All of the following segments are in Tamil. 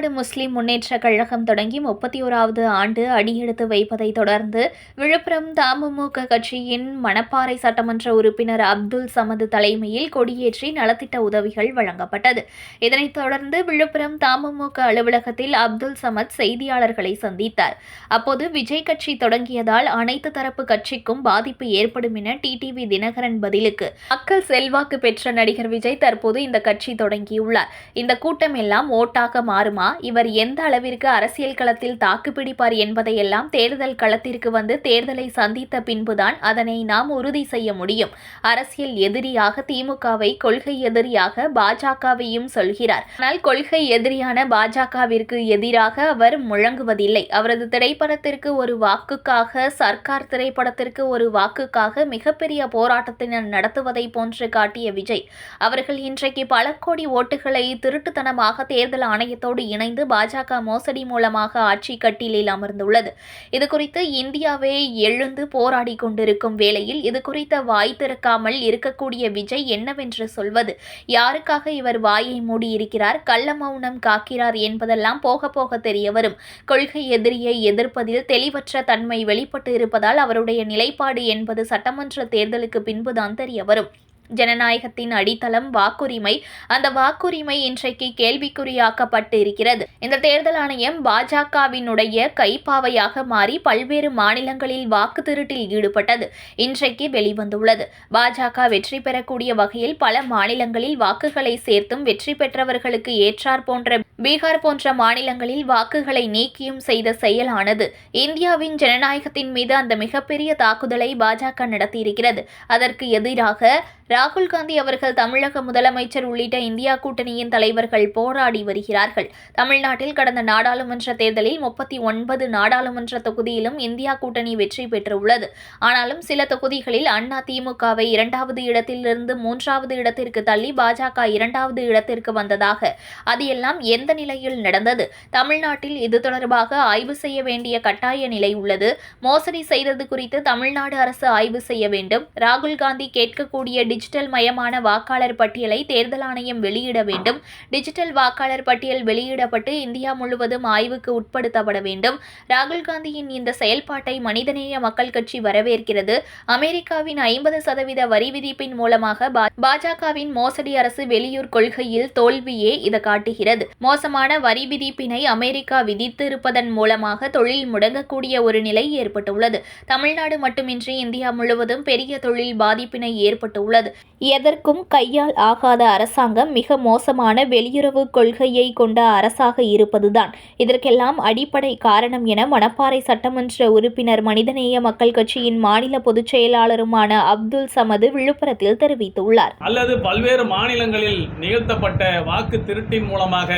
தமிழ்நாடு முஸ்லிம் முன்னேற்ற கழகம் தொடங்கி முப்பத்தி ஓராவது ஆண்டு அடியெடுத்து வைப்பதை தொடர்ந்து விழுப்புரம் தமுமுக கட்சியின் மணப்பாறை சட்டமன்ற உறுப்பினர் அப்துல் சமது தலைமையில் கொடியேற்றி நலத்திட்ட உதவிகள் வழங்கப்பட்டது. இதனைத் தொடர்ந்து விழுப்புரம் தமுமுக அலுவலகத்தில் அப்துல் சமத் செய்தியாளர்களை சந்தித்தார். அப்போது விஜய் கட்சி தொடங்கியதால் அனைத்து தரப்பு கட்சிக்கும் பாதிப்பு ஏற்படும் என டிடிவி தினகரன் பதிலுக்கு மக்கள் செல்வாக்கு பெற்ற நடிகர் விஜய் தற்போது இந்த கட்சி தொடங்கியுள்ளார். இந்த கூட்டம் எல்லாம் ஓட்டாக மாறுமா? இவர் எந்த அளவிற்கு அரசியல் களத்தில் தாக்குப்பிடிப்பார் என்பதையெல்லாம் தேர்தல் களத்திற்கு வந்து தேர்தலை சந்தித்த பின்புதான் அதனை நாம் உறுதி செய்ய முடியும். அரசியல் எதிரியாக திமுகவை கொள்கை எதிரியாக பாஜகவையும் சொல்கிறார். ஆனால் கொள்கை எதிரியான பாஜகவிற்கு எதிராக அவர் முழங்குவதில்லை. அவரது திரைப்படத்திற்கு ஒரு வாக்குக்காக சர்க்கார் திரைப்படத்திற்கு ஒரு வாக்குக்காக மிகப்பெரிய போராட்டத்தினர் நடத்துவதை போன்று காட்டிய விஜய் அவர்கள் இன்றைக்கு பல கோடி ஓட்டுகளை திருட்டுத்தனமாக தேர்தல் ஆணையத்தோடு இணைந்து பாஜக மோசடி மூலமாக ஆட்சி கட்டிலில் அமர்ந்துள்ளது. இதுகுறித்து இந்தியாவே எழுந்து போராடி கொண்டிருக்கும் வேளையில் இது குறித்த வாய் திறக்காமல் இருக்கக்கூடிய விஜய் என்னவென்று சொல்வது? யாருக்காக இவர் வாயை மூடியிருக்கிறார்? கள்ள மௌனம் காக்கிறார் என்பதெல்லாம் போக போக தெரிய வரும் கொள்கை எதிரியை எதிர்ப்பதில் தெளிவற்ற தன்மை வெளிப்பட்டு இருப்பதால் அவருடைய நிலைப்பாடு என்பது சட்டமன்ற தேர்தலுக்கு பின்புதான் தெரிய வரும் ஜனநாயகத்தின் அடித்தளம் வாக்குரிமை. அந்த வாக்குரிமை இன்றைக்கு கேள்விக்குறியாக்கப்பட்டு இருக்கிறது இந்த தேர்தல் ஆணையம் பாஜகவினுடைய கைப்பாவையாக மாறி பல்வேறு மாநிலங்களில் வாக்கு திருட்டில் ஈடுபட்டது. இன்றைக்கு வெளிவந்துள்ளது. பாஜக வெற்றி பெறக்கூடிய வகையில் பல மாநிலங்களில் வாக்குகளை சேர்த்தும் வெற்றி பெற்றவர்களுக்கு ஏற்றார் போன்ற பீகார் போன்ற மாநிலங்களில் வாக்குகளை நீக்கியும் செய்த செயலானது. இந்தியாவின் ஜனநாயகத்தின் மீது அந்த மிகப்பெரிய தாக்குதலை பாஜக நடத்தியிருக்கிறது. அதற்கு எதிராக ராகுல் காந்தி அவர்கள் தமிழக முதலமைச்சர் உள்ளிட்ட இந்தியா கூட்டணியின் தலைவர்கள் போராடி வருகிறார்கள். தமிழ்நாட்டில் கடந்த நாடாளுமன்ற தேர்தலில் முப்பத்தி ஒன்பது நாடாளுமன்ற தொகுதியிலும் இந்தியா கூட்டணி வெற்றி பெற்றுள்ளது. ஆனாலும் சில தொகுதிகளில் அண்ணா திமுகவை இரண்டாவது இடத்திலிருந்து மூன்றாவது இடத்திற்கு தள்ளி பாஜக இரண்டாவது இடத்திற்கு வந்ததாக. அது எல்லாம் எந்த நிலையில் நடந்தது. தமிழ்நாட்டில் இது தொடர்பாக ஆய்வு செய்ய வேண்டிய கட்டாய நிலை உள்ளது. மோசடி செய்தது குறித்து தமிழ்நாடு அரசு ஆய்வு செய்ய வேண்டும். ராகுல் காந்தி கேட்கக்கூடிய டிஜிட்டல் மயமான வாக்காளர் பட்டியலை தேர்தல் ஆணையம் வெளியிட வேண்டும். டிஜிட்டல் வாக்காளர் பட்டியல் வெளியிடப்பட்டு இந்தியா முழுவதும் ஆய்வுக்கு உட்படுத்தப்பட வேண்டும். ராகுல் காந்தியின் இந்த செயல்பாட்டை மனிதநேய மக்கள் கட்சி வரவேற்கிறது. அமெரிக்காவின் ஐம்பது சதவீத வரி விதிப்பின் மூலமாக பாஜகவின் மோசடி அரசு வெளியூர் கொள்கையில் தோல்வியே இது காட்டுகிறது. மோசமான வரி விதிப்பினை அமெரிக்கா விதித்திருப்பதன் மூலமாக தொழில் முடங்கக்கூடிய ஒரு நிலை ஏற்பட்டுள்ளது. தமிழ்நாடு மட்டுமின்றி இந்தியா முழுவதும் பெரிய தொழில் பாதிப்பினை ஏற்பட்டுள்ளது. எதற்கும் கையால் ஆகாத அரசாங்கம் மிக மோசமான வெளியுறவு கொள்கையை கொண்ட அரசாக இருப்பதுதான். இதற்கெல்லாம் அடிப்படை காரணம் என மணப்பாறை சட்டமன்ற உறுப்பினர் மனிதநேய மக்கள் கட்சியின் மாநில பொதுச் செயலாளருமான அப்துல் சமது விழுப்புரத்தில் தெரிவித்துள்ளார். அல்லது பல்வேறு மாநிலங்களில் நிகழ்த்தப்பட்ட வாக்கு திருட்டின் மூலமாக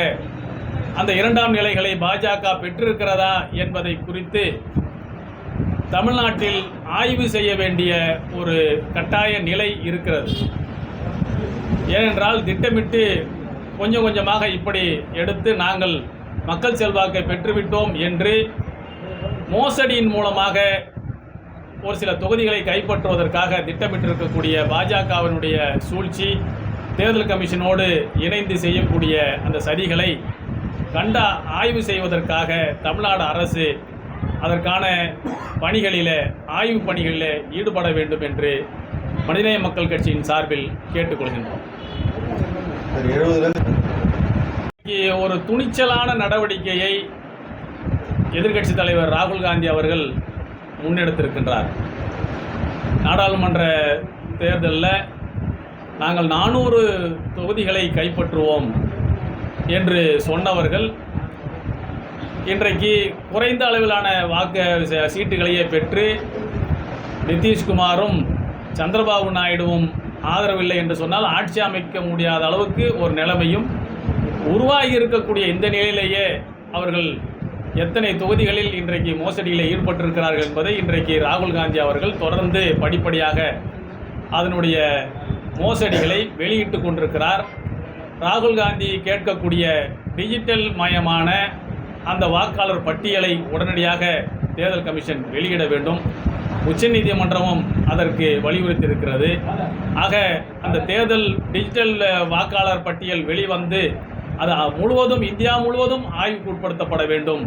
அந்த இரண்டாம் நிலைகளை பாஜக பெற்றிருக்கிறதா என்பதை குறித்து தமிழ்நாட்டில் ஆய்வு செய்ய வேண்டிய ஒரு கட்டாய நிலை இருக்கிறது. ஏனென்றால் திட்டமிட்டு கொஞ்சம் கொஞ்சமாக இப்படி எடுத்து நாங்கள் மக்கள் செல்வாக்கை பெற்றுவிட்டோம் என்று மோசடியின் மூலமாக ஒரு சில தொகுதிகளை கைப்பற்றுவதற்காக திட்டமிட்டிருக்கக்கூடிய பாஜகவினுடைய சூழ்ச்சி தேர்தல் கமிஷனோடு இணைந்து செய்யக்கூடிய அந்த சதிகளை கண்ட ஆய்வு செய்வதற்காக தமிழ்நாடு அரசு அதற்கான பணிகளில் ஆய்வு பணிகளில் ஈடுபட வேண்டும் என்று மனிதநேய மக்கள் கட்சியின் சார்பில் கேட்டுக்கொள்கின்றோம். ஒரு ஒரு துணிச்சலான நடவடிக்கையை எதிர்க்கட்சி தலைவர் ராகுல் காந்தி அவர்கள் முன்னெடுத்திருக்கின்றார். நாடாளுமன்ற தேர்தலில் நாங்கள் நானூறு தொகுதிகளை கைப்பற்றுவோம். என்று சொன்னவர்கள் இன்றைக்கு குறைந்த அளவிலான வாக்கு சீட்டுகளையே பெற்று நிதிஷ்குமாரும் சந்திரபாபு நாயுடுவும் ஆதரவில்லை என்று சொன்னால் ஆட்சி அமைக்க முடியாத அளவுக்கு ஒரு நிலைமையும் உருவாகி இருக்கக்கூடிய இந்த நிலையிலேயே அவர்கள் எத்தனை தொகுதிகளில் இன்றைக்கு மோசடியில் ஈடுபட்டிருக்கிறார்கள் என்பதை இன்றைக்கு ராகுல் காந்தி அவர்கள் தொடர்ந்து படிப்படியாக அதனுடைய மோசடிகளை வெளியிட்டு கொண்டிருக்கிறார். ராகுல் காந்தி கேட்கக்கூடிய டிஜிட்டல் மயமான அந்த வாக்காளர் பட்டியலை உடனடியாக தேர்தல் கமிஷன் வெளியிட வேண்டும். உச்சநீதிமன்றமும் அதற்கு வலியுறுத்தியிருக்கிறது. ஆக அந்த தேர்தல் டிஜிட்டல் வாக்காளர் பட்டியல் வெளிவந்து அது முழுவதும் இந்தியா முழுவதும் ஆய்வுக்கு உட்படுத்தப்பட வேண்டும்.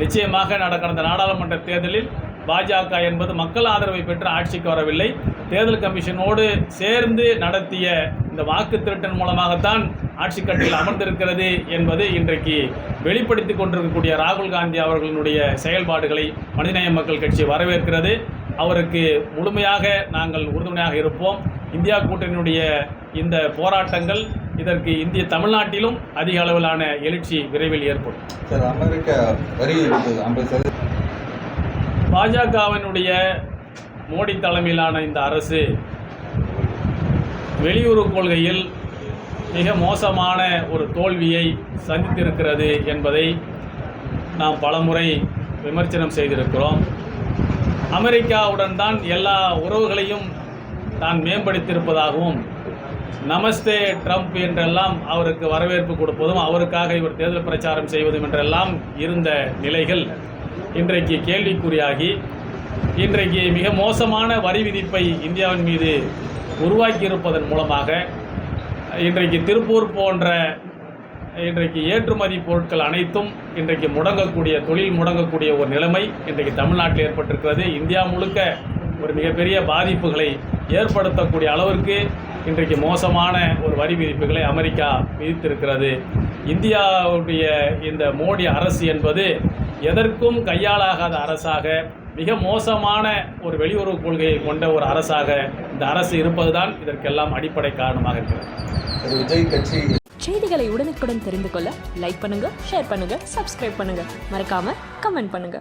நிச்சயமாக நடக்கிற நாடாளுமன்ற தேர்தலில் பாஜக என்பது மக்கள் ஆதரவை பெற்று ஆட்சிக்கு வரவில்லை. தேர்தல் கமிஷனோடு சேர்ந்து நடத்திய இந்த வாக்கு திருட்டின் மூலமாகத்தான் ஆட்சி கட்டில் அமர்ந்திருக்கிறது என்பது இன்றைக்கு வெளிப்படுத்தி கொண்டிருக்கக்கூடிய ராகுல் காந்தி அவர்களுடைய செயல்பாடுகளை மனிதநேய மக்கள் கட்சி வரவேற்கிறது. அவருக்கு முழுமையாக நாங்கள் உறுதுணையாக இருப்போம். இந்தியா கூட்டணியுடைய இந்த போராட்டங்கள் இதற்கு இந்திய தமிழ்நாட்டிலும் அதிக அளவிலான எழுச்சி விரைவில் ஏற்படும். சார் அமெரிக்கா வரி பாஜகவினுடைய மோடி தலைமையிலான இந்த அரசு வெளியுறவு கொள்கையில் மிக மோசமான ஒரு தோல்வியை சந்தித்திருக்கிறது என்பதை நாம் பலமுறை விமர்சனம் செய்திருக்கிறோம். அமெரிக்காவுடன் தான் எல்லா உறவுகளையும் தான் மேம்படுத்தியிருப்பதாகவும் நமஸ்தே ட்ரம்ப் என்றெல்லாம் அவருக்கு வரவேற்பு கொடுப்பதும் அவருக்காக இவர் தேர்தல் பிரச்சாரம் செய்வதும் என்றெல்லாம் இருந்த நிலைகள் இன்றைக்கு கேள்விக்குறியாகி இன்றைக்கு மிக மோசமான வரி விதிப்பை இந்தியாவின் மீது உருவாக்கியிருப்பதன் மூலமாக இன்றைக்கு திருப்பூர் போன்ற இன்றைக்கு ஏற்றுமதி பொருட்கள் அனைத்தும் இன்றைக்கு முடங்கக்கூடிய தொழில் முடங்கக்கூடிய ஒரு நிலைமை இன்றைக்கு தமிழ்நாட்டில் ஏற்பட்டிருக்கிறது. இந்தியா முழுக்க ஒரு மிகப்பெரிய பாதிப்புகளை ஏற்படுத்தக்கூடிய அளவிற்கு இன்றைக்கு மோசமான ஒரு வரி விதிப்புகளை அமெரிக்கா விதித்திருக்கிறது. இந்தியாவுடைய இந்த மோடி அரசு என்பது எதற்கும் கையாளாகாத அரசாக மிக மோசமான ஒரு வெளியுறவு கொள்கையை கொண்ட ஒரு அரசாக இந்த அரசு இருப்பதுதான் இதற்கெல்லாம் அடிப்படை காரணமாக இருக்கிறது. விஜய் கட்சி செய்திகளை உடனுக்குடன் தெரிந்து கொள்ள லைக் பண்ணுங்க ஷேர் பண்ணுங்க சப்ஸ்கிரைப் பண்ணுங்க. மறக்காம கமெண்ட் பண்ணுங்க.